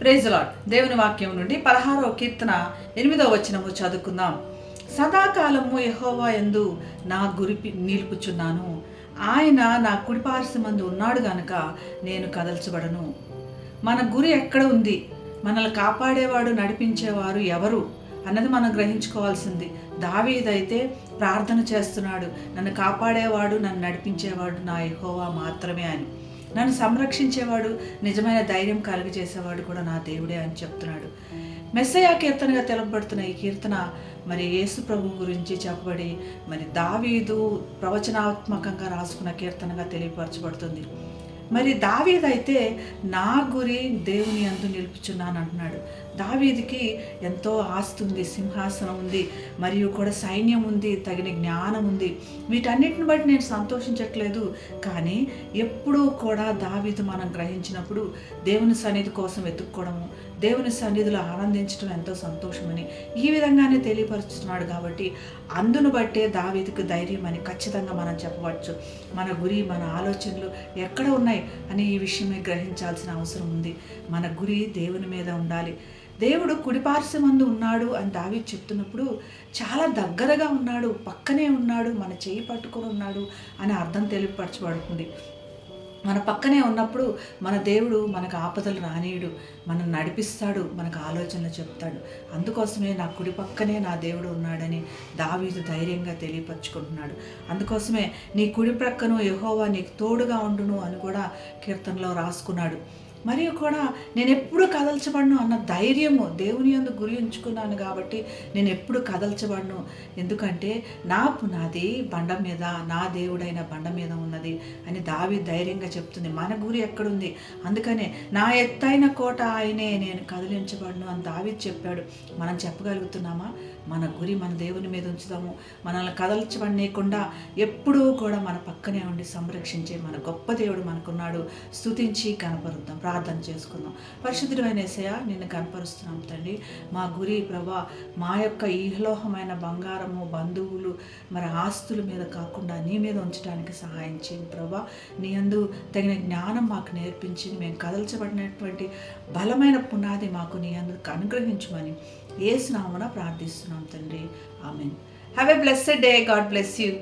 Praise దేవుని వాక్యం నుండి పదహారవ కీర్తన ఎనిమిదవ వచనము చదువుకుందాం. సదాకాలము యహోవా ఎందు నా గురి నిలుపుచున్నాను. ఆయన నా కుడిపార్శ్వమందు ఉన్నాడు గనుక నేను కదల్చబడను. మన గురి ఎక్కడ ఉంది? మనల్ని కాపాడేవాడు నడిపించేవారు ఎవరు? అన్నది మనం గ్రహించుకోవాల్సింది. దావీదైతే ప్రార్థన చేస్తున్నాడు. నన్ను కాపాడేవాడు నన్ను నడిపించేవాడు నా యహోవా మాత్రమే అని. నన్ను సంరక్షించేవాడు నిజమైన ధైర్యం కలుగజేసేవాడు కూడా నా దేవుడే అని చెప్తున్నాడు. మెస్సయా కీర్తనగా తెలపబడుతున్న ఈ కీర్తన మరి యేసు ప్రభు గురించి చెప్పబడి మరి దావీదు ప్రవచనాత్మకంగా రాసుకున్న కీర్తనగా తెలియపరచబడుతుంది. మరి దావీదైతే నా గురి దేవుని అందు నిలుపుచున్నాను అంటున్నాడు దావీదికి ఎంతో ఆస్తి ఉంది సింహాసనం ఉంది మరియు కూడా సైన్యం ఉంది తగిన జ్ఞానం ఉంది. వీటన్నిటిని బట్టి నేను సంతోషించట్లేదు. కానీ ఎప్పుడూ కూడా దావీదు మనం గ్రహించినప్పుడు దేవుని సన్నిధి కోసం వెతుక్కోవడము దేవుని సన్నిధిలో ఆనందించడం ఎంతో సంతోషమని ఈ విధంగానే తెలియపరుస్తున్నాడు కాబట్టి అందును బట్టే దావీదికి ధైర్యం అని ఖచ్చితంగా మనం చెప్పవచ్చు. మన గురి మన ఆలోచనలు ఎక్కడ ఉన్నాయి అని ఈ విషయమే గ్రహించాల్సిన అవసరం ఉంది. మన గురి దేవుని మీద ఉండాలి. దేవుడు కుడిపార్శ్వమందు ఉన్నాడు అని దావి చెప్తున్నప్పుడు చాలా దగ్గరగా ఉన్నాడు పక్కనే ఉన్నాడు మన చేయి పట్టుకొని ఉన్నాడు అని అర్థం తెలియపరచబడుతుంది. మన పక్కనే ఉన్నప్పుడు మన దేవుడు మనకు ఆపదలు రానీయుడు మనం నడిపిస్తాడు మనకు ఆలోచనలు చెప్తాడు. అందుకోసమే నా కుడి పక్కనే నా దేవుడు ఉన్నాడని దావీదు ధైర్యంగా తెలియపరుచుకుంటున్నాడు. అందుకోసమే నీ కుడి ప్రక్కను యహోవా నీకు తోడుగా ఉండును అని కూడా కీర్తనలో రాసుకున్నాడు. మరియు కూడా నేను ఎప్పుడు కదల్చబడను అన్న ధైర్యము దేవుని యందు గురి ఉంచుకున్నాను కాబట్టి నేను ఎప్పుడు కదల్చబడను. ఎందుకంటే నా పునాది బండ మీద నా దేవుడైన బండ మీద ఉన్నది అని దావి ధైర్యంగా చెప్తుంది. మన గురి ఎక్కడుంది? అందుకనే నా ఎత్తైన కోట ఆయనే నేను కదిలించబడను అని దావి చెప్పాడు. మనం చెప్పగలుగుతున్నామా? మన గురి మన దేవుని మీద ఉంచుదాము. మనల్ని కదల్చబడనీయకుండా ఎప్పుడూ కూడా మన పక్కనే ఉండి సంరక్షించే మన గొప్ప దేవుడు మనకున్నాడు. స్తుతించి కనపరుద్దాం. ప్రార్థన చేసుకుందాం. పరిశుద్ధుడైన ఏసయ నిన్ను కనపరుస్తున్నాం తండ్రి. మా గురి ప్రభా మా యొక్క ఈహలోహమైన బంగారము బంధువులు మరి ఆస్తుల మీద కాకుండా నీ మీద ఉంచడానికి సహాయం చేయండి ప్రభా. నీ అందు తగిన జ్ఞానం మాకు నేర్పించి మేము కదల్చబడినటువంటి బలమైన పునాది మాకు నీ అందుకు అనుగ్రహించమని ఏసునామన ప్రార్థిస్తున్నాం తండ్రి. Amen. Have a blessed day God bless you